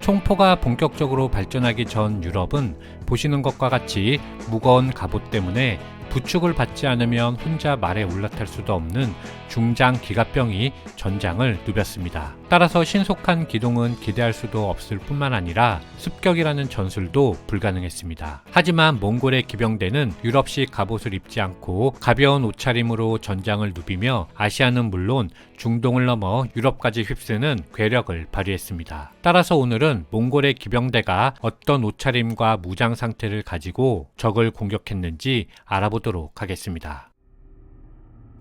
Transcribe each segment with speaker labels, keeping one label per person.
Speaker 1: 총포가 본격적으로 발전하기 전 유럽은 보시는 것과 같이 무거운 갑옷 때문에 부축을 받지 않으면 혼자 말에 올라탈 수도 없는 중장 기갑병이 전장을 누볐습니다. 따라서 신속한 기동은 기대할 수도 없을 뿐만 아니라 습격이라는 전술도 불가능했습니다. 하지만 몽골의 기병대는 유럽식 갑옷을 입지 않고 가벼운 옷차림으로 전장을 누비며 아시아는 물론 중동을 넘어 유럽까지 휩쓰는 괴력을 발휘했습니다. 따라서 오늘은 몽골의 기병대가 어떤 옷차림과 무장 상태를 가지고 적을 공격했는지 알아보도록 하겠습니다.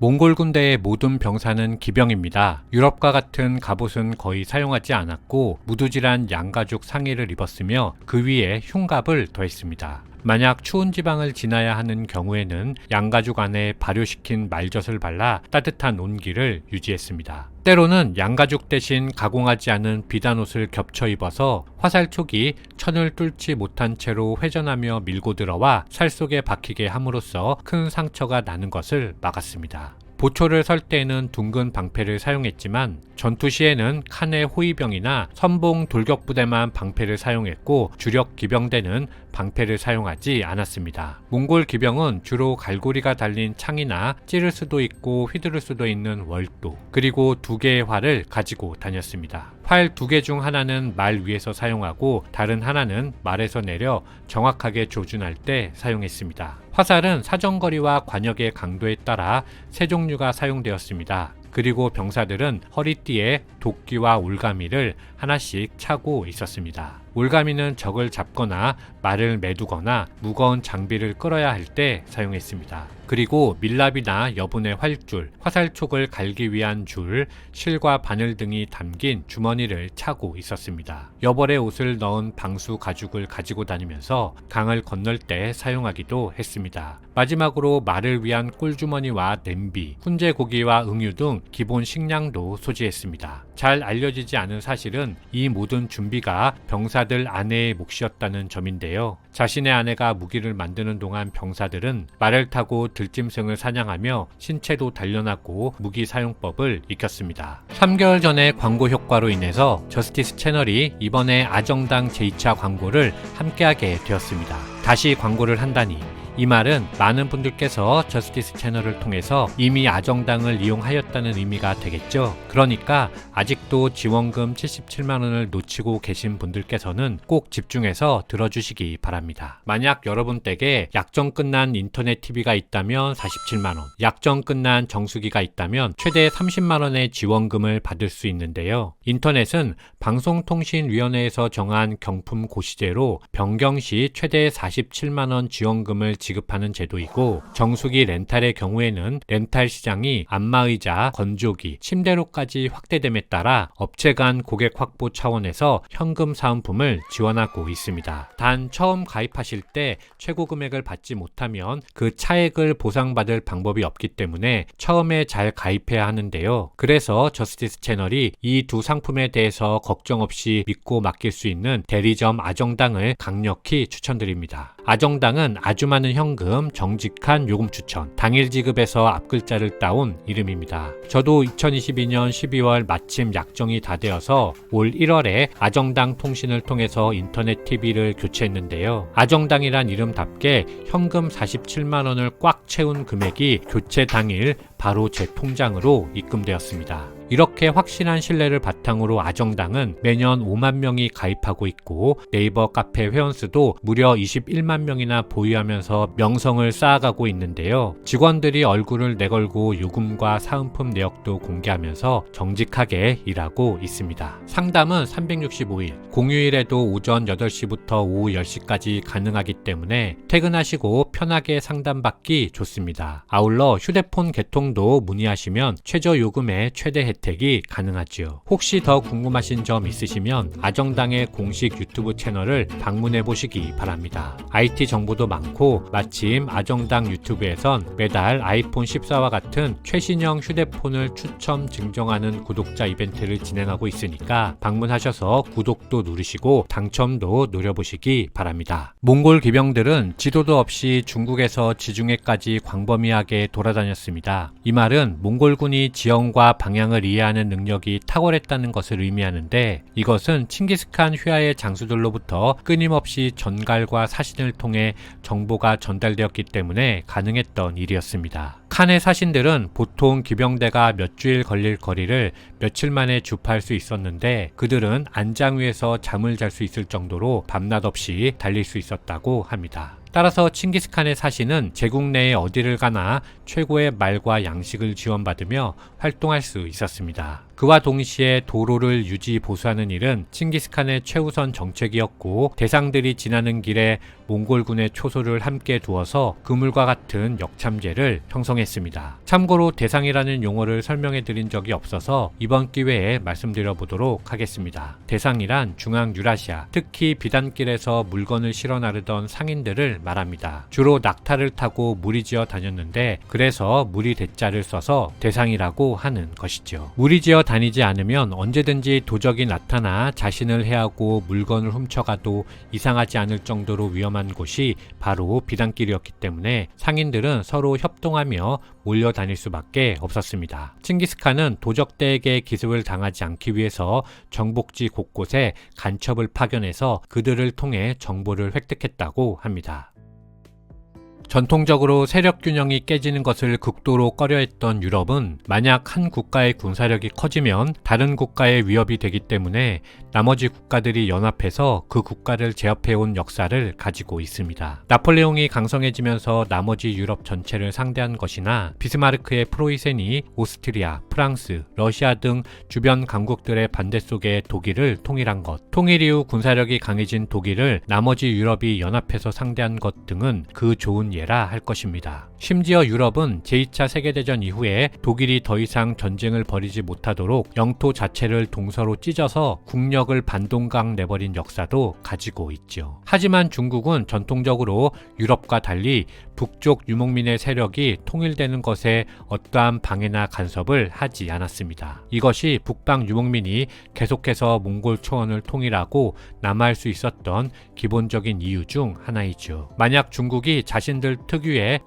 Speaker 1: 몽골 군대의 모든 병사는 기병입니다. 유럽과 같은 갑옷은 거의 사용하지 않았고 무두질한 양가죽 상의를 입었으며 그 위에 흉갑을 더했습니다. 만약 추운 지방을 지나야 하는 경우에는 양가죽 안에 발효시킨 말젖을 발라 따뜻한 온기를 유지했습니다. 때로는 양가죽 대신 가공하지 않은 비단 옷을 겹쳐 입어서 화살 촉이 천을 뚫지 못한 채로 회전하며 밀고 들어와 살 속에 박히게 함으로써 큰 상처가 나는 것을 막았습니다. 보초를 설 때에는 둥근 방패를 사용했지만 전투 시에는 칸의 호위병이나 선봉 돌격부대만 방패를 사용했고 주력 기병대는 방패를 사용하지 않았습니다. 몽골 기병은 주로 갈고리가 달린 창이나 찌를 수도 있고 휘두를 수도 있는 월도 그리고 두 개의 활을 가지고 다녔습니다. 활두개 중 하나는 말 위에서 사용하고 다른 하나는 말에서 내려 정확하게 조준할 때 사용했습니다. 화살은 사정거리와 관역의 강도에 따라 세 종류가 사용되었습니다. 그리고 병사들은 허리띠에 도끼와 올가미를 하나씩 차고 있었습니다. 올가미는 적을 잡거나 말을 매두거나 무거운 장비를 끌어야 할 때 사용했습니다. 그리고 밀랍이나 여분의 활줄, 화살촉을 갈기 위한 줄, 실과 바늘 등이 담긴 주머니를 차고 있었습니다. 여벌의 옷을 넣은 방수 가죽을 가지고 다니면서 강을 건널 때 사용하기도 했습니다. 마지막으로 말을 위한 꿀주머니와 냄비, 훈제 고기와 응유 등 기본 식량도 소지했습니다. 잘 알려지지 않은 사실은 이 모든 준비가 병사들 아내의 몫이었다는 점인데요. 자신의 아내가 무기를 만드는 동안 병사들은 말을 타고 들짐승을 사냥하며 신체도 단련하고 무기 사용법을 익혔습니다. 3개월 전에 광고 효과로 인해서 저스티스 채널이 이번에 아정당 제2차 광고를 함께하게 되었습니다. 다시 광고를 한다니 이 말은 많은 분들께서 저스티스 채널을 통해서 이미 아정당을 이용하였다는 의미가 되겠죠. 그러니까 아직도 지원금 77만 원을 놓치고 계신 분들께서는 꼭 집중해서 들어주시기 바랍니다. 만약 여러분 댁에 약정 끝난 인터넷 TV가 있다면 47만 원, 약정 끝난 정수기가 있다면 최대 30만 원의 지원금을 받을 수 있는데요. 인터넷은 방송통신위원회에서 정한 경품 고시제로 변경 시 최대 47만 원 지원금을 지 급하는 제도이고 정수기 렌탈의 경우에는 렌탈 시장이 안마의자, 건조기, 침대로까지 확대됨에 따라 업체 간 고객 확보 차원에서 현금 사은품을 지원하고 있습니다. 단 처음 가입하실 때 최고 금액을 받지 못하면 그 차액을 보상받을 방법이 없기 때문에 처음에 잘 가입해야 하는데요. 그래서 저스티스 채널이 이 두 상품에 대해서 걱정 없이 믿고 맡길 수 있는 대리점 아정당을 강력히 추천드립니다. 아정당은 아주 많은 현금, 정직한 요금 추천, 당일 지급에서 앞글자를 따온 이름입니다. 저도 2022년 12월 마침 약정이 다 되어서 올 1월에 아정당 통신을 통해서 인터넷 TV를 교체했는데요. 아정당이란 이름답게 현금 47만 원을 꽉 채운 금액이 교체 당일 바로 제 통장으로 입금되었습니다. 이렇게 확실한 신뢰를 바탕으로 아정당은 매년 5만 명이 가입하고 있고 네이버 카페 회원 수도 무려 21만 명이나 보유하면서 명성을 쌓아가고 있는데요. 직원들이 얼굴을 내걸고 요금과 사은품 내역도 공개하면서 정직하게 일하고 있습니다. 상담은 365일, 공휴일에도 오전 8시부터 오후 10시까지 가능하기 때문에 퇴근하시고 편하게 상담받기 좋습니다. 아울러 휴대폰 개통도 문의하시면 최저 요금의 최대 혜택이 가능하지요. 혹시 더 궁금하신 점 있으시면 아정당의 공식 유튜브 채널을 방문해 보시기 바랍니다. IT 정보도 많고 마침 아정당 유튜브에선 매달 아이폰 14와 같은 최신형 휴대폰을 추첨 증정하는 구독자 이벤트를 진행하고 있으니까 방문하셔서 구독도 누르시고 당첨도 노려보시기 바랍니다. 몽골 기병들은 지도도 없이 중국에서 지중해까지 광범위하게 돌아다녔습니다. 이 말은 몽골군이 지형과 방향을 이해하는 능력이 탁월했다는 것을 의미하는데 이것은 칭기스칸 휘하의 장수들로부터 끊임없이 전갈과 사신을 통해 정보가 전달되었기 때문에 가능했던 일이었습니다. 칸의 사신들은 보통 기병대가 몇 주일 걸릴 거리를 며칠 만에 주파할 수 있었는데 그들은 안장 위에서 잠을 잘 수 있을 정도로 밤낮 없이 달릴 수 있었다고 합니다. 따라서 칭기스칸의 사신은 제국 내에 어디를 가나 최고의 말과 양식을 지원받으며 활동할 수 있었습니다. 그와 동시에 도로를 유지 보수하는 일은 칭기스칸의 최우선 정책이었고 대상들이 지나는 길에 몽골군의 초소를 함께 두어서 그물과 같은 역참제를 형성했습니다. 참고로 대상이라는 용어를 설명해 드린 적이 없어서 이번 기회에 말씀드려 보도록 하겠습니다. 대상이란 중앙 유라시아, 특히 비단길에서 물건을 실어 나르던 상인들을 말합니다. 주로 낙타를 타고 무리지어 다녔는데 그래서 무리 대자를 써서 대상이라고 하는 것이죠. 무리지어 다니지 않으면 언제든지 도적이 나타나 자신을 해하고 물건을 훔쳐가도 이상하지 않을 정도로 위험한 곳이 바로 비단길이었기 때문에 상인들은 서로 협동하며 몰려 다닐 수밖에 없었습니다. 칭기스칸은 도적대에게 기습을 당하지 않기 위해서 정복지 곳곳에 간첩을 파견해서 그들을 통해 정보를 획득했다고 합니다. 전통적으로 세력 균형이 깨지는 것을 극도로 꺼려했던 유럽은 만약 한 국가의 군사력이 커지면 다른 국가의 위협이 되기 때문에 나머지 국가들이 연합해서 그 국가를 제압해온 역사를 가지고 있습니다. 나폴레옹이 강성해지면서 나머지 유럽 전체를 상대한 것이나 비스마르크의 프로이센이 오스트리아, 프랑스, 러시아 등 주변 강국들의 반대 속에 독일을 통일한 것, 통일 이후 군사력이 강해진 독일을 나머지 유럽이 연합해서 상대한 것 등은 그 좋은 예라 할 것입니다. 심지어 유럽은 제2차 세계대전 이후에 독일이 더 이상 전쟁을 벌이지 못하도록 영토 자체를 동서로 찢어서 국력을 반동강 내버린 역사도 가지고 있죠. 하지만 중국은 전통적으로 유럽과 달리 북쪽 유목민의 세력이 통일되는 것에 어떠한 방해나 간섭을 하지 않았습니다. 이것이 북방 유목민이 계속해서 몽골 초원을 통일하고 남하할 수 있었던 기본적인 이유 중 하나이죠. 만약 중국이 자신들 특유의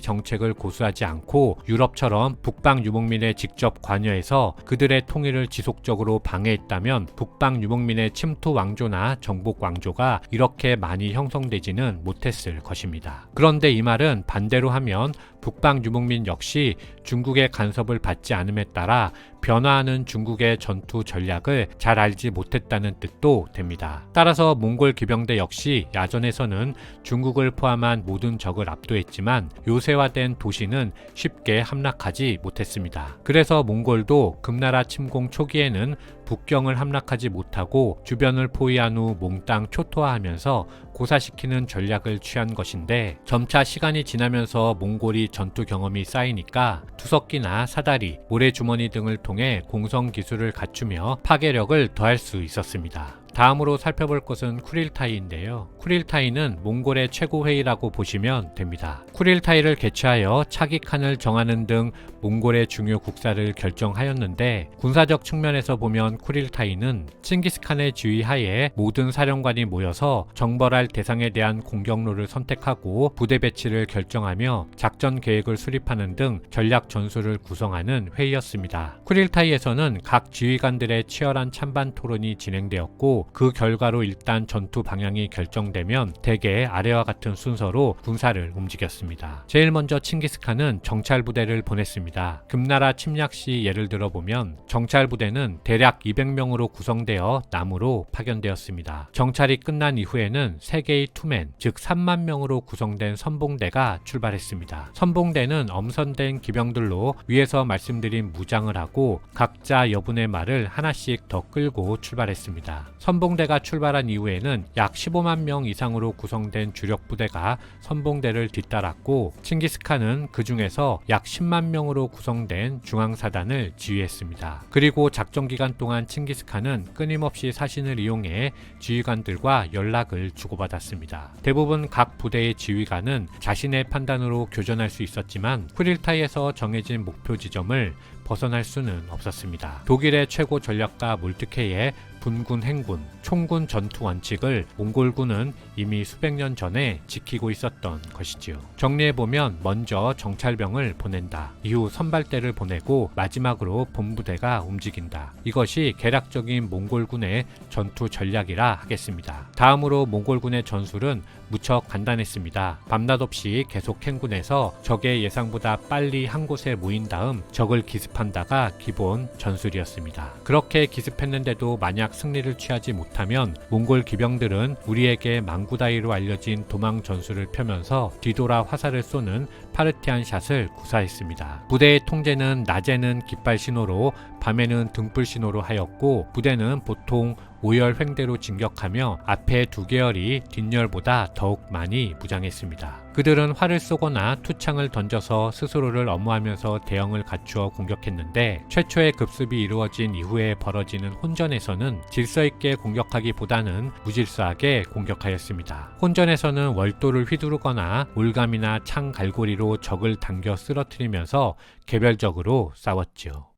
Speaker 1: 정책을 고수하지 않고 유럽처럼 북방 유목민에 직접 관여해서 그들의 통일을 지속적으로 방해했다면 북방 유목민의 침투 왕조나 정복 왕조가 이렇게 많이 형성되지는 못했을 것입니다. 그런데 이 말은 반대로 하면 북방 유목민 역시 중국의 간섭을 받지 않음에 따라 변화하는 중국의 전투 전략을 잘 알지 못했다는 뜻도 됩니다. 따라서 몽골 기병대 역시 야전에서는 중국을 포함한 모든 적을 압도했지만 요 새화된 도시는 쉽게 함락하지 못했습니다. 그래서 몽골도 금나라 침공 초기에는 북경을 함락하지 못하고 주변을 포위한 후 몽땅 초토화하면서 고사시키는 전략을 취한 것인데 점차 시간이 지나면서 몽골이 전투 경험이 쌓이니까 투석기나 사다리, 모래주머니 등을 통해 공성 기술을 갖추며 파괴력을 더할 수 있었습니다. 다음으로 살펴볼 것은 쿠릴타이인데요. 쿠릴타이는 몽골의 최고회의라고 보시면 됩니다. 쿠릴타이를 개최하여 차기칸을 정하는 등 몽골의 중요 국사를 결정하였는데 군사적 측면에서 보면 쿠릴타이는 칭기스칸의 지휘 하에 모든 사령관이 모여서 정벌할 대상에 대한 공격로를 선택하고 부대 배치를 결정하며 작전 계획을 수립하는 등 전략 전술을 구성하는 회의였습니다. 쿠릴타이에서는 각 지휘관들의 치열한 찬반 토론이 진행되었고 그 결과로 일단 전투 방향이 결정되면 대개 아래와 같은 순서로 군사를 움직였습니다. 제일 먼저 칭기스칸은 정찰 부대를 보냈습니다. 금나라 침략 시 예를 들어 보면 정찰 부대는 대략 200명으로 구성되어 남으로 파견되었습니다. 정찰이 끝난 이후에는 세 개의 투맨, 즉 3만 명으로 구성된 선봉대가 출발했습니다. 선봉대는 엄선된 기병들로 위에서 말씀드린 무장을 하고 각자 여분의 말을 하나씩 더 끌고 출발했습니다. 선봉대가 출발한 이후에는 약 15만 명 이상으로 구성된 주력 부대가 선봉대를 뒤따랐고 칭기스칸은 그 중에서 약 10만 명으로 구성된 중앙사단을 지휘했습니다. 그리고 작전 기간 동안 칭기스칸은 끊임없이 사신을 이용해 지휘관들과 연락을 주고받았습니다. 대부분 각 부대의 지휘관은 자신의 판단으로 교전할 수 있었지만 프릴타이에서 정해진 목표 지점을 벗어날 수는 없었습니다. 독일의 최고 전략가 몰트케의 분군 행군, 총군 전투 원칙을 몽골군은 이미 수백 년 전에 지키고 있었던 것이지요. 정리해보면 먼저 정찰병을 보낸다. 이후 선발대를 보내고 마지막으로 본부대가 움직인다. 이것이 개략적인 몽골군의 전투 전략이라 하겠습니다. 다음으로 몽골군의 전술은 무척 간단했습니다. 밤낮 없이 계속 행군해서 적의 예상보다 빨리 한 곳에 모인 다음 적을 기습한다가 기본 전술이었습니다. 그렇게 기습했는데도 만약 승리를 취하지 못하면 몽골 기병들은 우리에게 망구다이로 알려진 도망 전술을 펴면서 뒤돌아 화살을 쏘는 파르티안 샷을 구사했습니다. 부대의 통제는 낮에는 깃발 신호로 밤에는 등불 신호로 하였고 부대는 보통 5열 횡대로 진격하며 앞에 두 계열이 뒷열보다 더욱 많이 무장했습니다. 그들은 활을 쏘거나 투창을 던져서 스스로를 엄호하면서 대형을 갖추어 공격했는데 최초의 급습이 이루어진 이후에 벌어지는 혼전에서는 질서 있게 공격하기보다는 무질서하게 공격하였습니다. 혼전에서는 월도를 휘두르거나 올감이나 창 갈고리로 적을 당겨 쓰러뜨리면서 개별적으로 싸웠지요.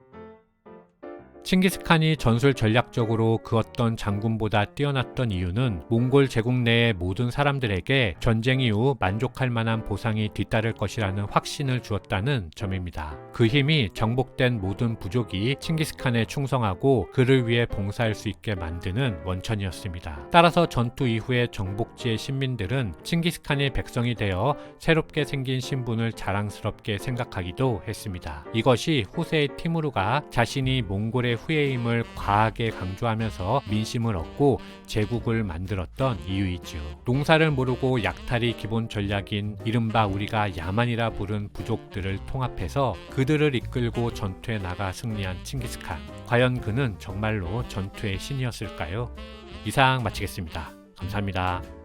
Speaker 1: 칭기스칸이 전술 전략적으로 그 어떤 장군보다 뛰어났던 이유는 몽골 제국 내의 모든 사람들에게 전쟁 이후 만족할 만한 보상이 뒤따를 것이라는 확신을 주었다는 점입니다. 그 힘이 정복된 모든 부족이 칭기스칸에 충성하고 그를 위해 봉사할 수 있게 만드는 원천이었습니다. 따라서 전투 이후에 정복지의 신민들은 칭기스칸의 백성이 되어 새롭게 생긴 신분을 자랑스럽게 생각하기도 했습니다. 이것이 후세의 티무르가 자신이 몽골의 후예임을 과하게 강조하면서 민심을 얻고 제국을 만들었던 이유이지요. 농사를 모르고 약탈이 기본 전략인 이른바 우리가 야만이라 부른 부족들을 통합해서 그들을 이끌고 전투에 나가 승리한 칭기스칸. 과연 그는 정말로 전투의 신이었을까요? 이상 마치겠습니다. 감사합니다.